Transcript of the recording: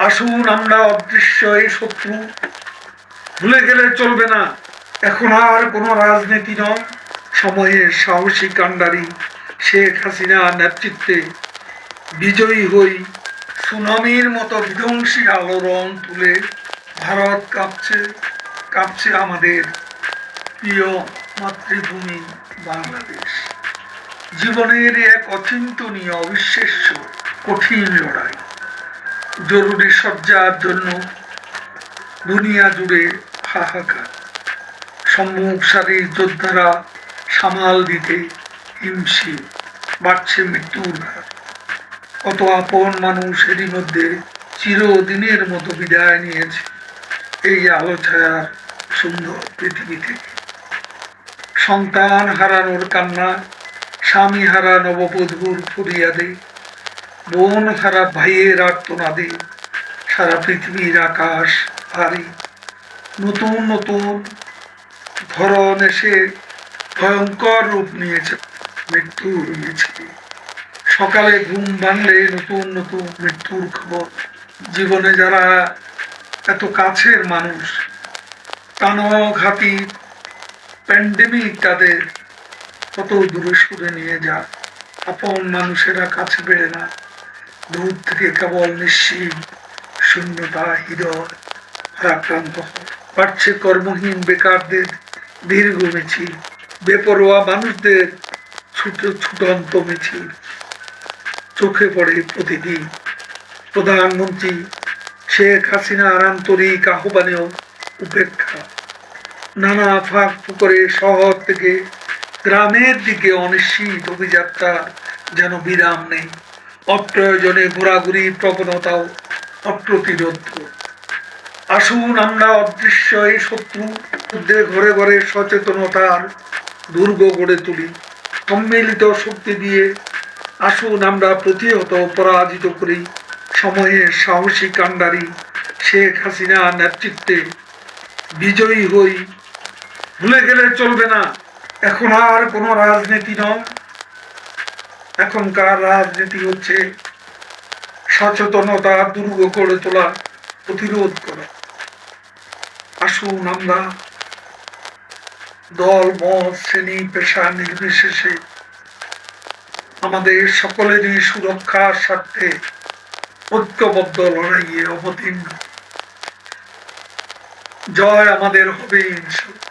আসুন আমরা অদৃশ্য এই শত্রু। ভুলে গেলে চলবে না। এখন আর কোনো রাজনীতি নয়। সময়ের সাহসী কাণ্ডারি শেখ হাসিনার নেতৃত্বে বিজয়ী হই। সুনামির মতো বিধ্বংসী আলোড়ন তুলে ভারত কাঁপছে কাঁপছে আমাদের প্রিয় মাতৃভূমি বাংলাদেশ। জীবনের এক অচিন্তনীয় অবিশ্বাস্য কঠিন লড়াই। জরুরি সজ্জার জন্য দুনিয়া জুড়ে হাহাকার। সম্মুখ সারির যোদ্ধারা সামাল দিতে হিমশিম, বাড়ছে মৃত্যুর হার। কত আপন মানুষ এরই মধ্যে চিরদিনের মতো বিদায় নিয়েছে এই আলো ছায়ার সুন্দর পৃথিবী থেকে। সন্তান হারানোর কান্না, স্বামী হারা নববধূর ফরিয়াদে বোন হারা ভাইয়ের আর্তনাদে, সারা পৃথিবীর আকাশ ভারী। নতুন নতুন ধরন এসে ভয়ঙ্কর রূপ নিয়েছে মৃত্যুর মিছিল সকালে ঘুম ভাঙলে নতুন নতুন মৃত্যুর খবর। জীবনে যারা এত কাছের মানুষ প্রাণঘাতী প্যান্ডেমিক তাদের কত দূরে সরে নিয়ে যায়। আপন মানুষেরা কাছে বেড়ে না। দূর থেকে কেবল নিশ্চিত শূন্যতা হৃদয় হয় বাড়ছে কর্মহীন বেকারদের দীর্ঘ মিছিল বেপরোয়া মানুষদের ছুট ছুটন্ত মিছিল চোখে পড়ে প্রতিদিন প্রধানমন্ত্রী শেখ হাসিনার আন্তরিক আহ্বানেও উপেক্ষা। নানা ফাঁক পুকুরে শহর থেকে গ্রামের দিকে অনিশ্চিত অভিযাত্রা যেন বিরাম নেই। অপ্রয়োজনে ঘোরাঘুরি প্রবণতাও অপ্রতিরোধ। আসুন আমরা অদৃশ্য এই শত্রু মধ্যে ঘরে ঘরে সচেতনতার দুর্গ গড়ে তুলি। সম্মিলিত শক্তি দিয়ে আসুন আমরা প্রতিহত পরাজিত করি। সময়ের সাহসী কাণ্ডারি শেখ হাসিনার নেতৃত্বে বিজয়ী হই। ভুলে গেলে চলবে না। এখন আর কোনো রাজনীতি নয়। এখনকার রাজনীতি হচ্ছে সচেতনতা দুর্গ করে তোলা, প্রতিরোধ করা। আসুন আমরা দল, মত, শ্রেণি, পেশা নির্বিশেষে আমাদের সকলেরই সুরক্ষার স্বার্থে ঐক্যবদ্ধ লড়াইয়ে অবতীর্ণ। জয় আমাদের হবে ইনশাল্লাহ।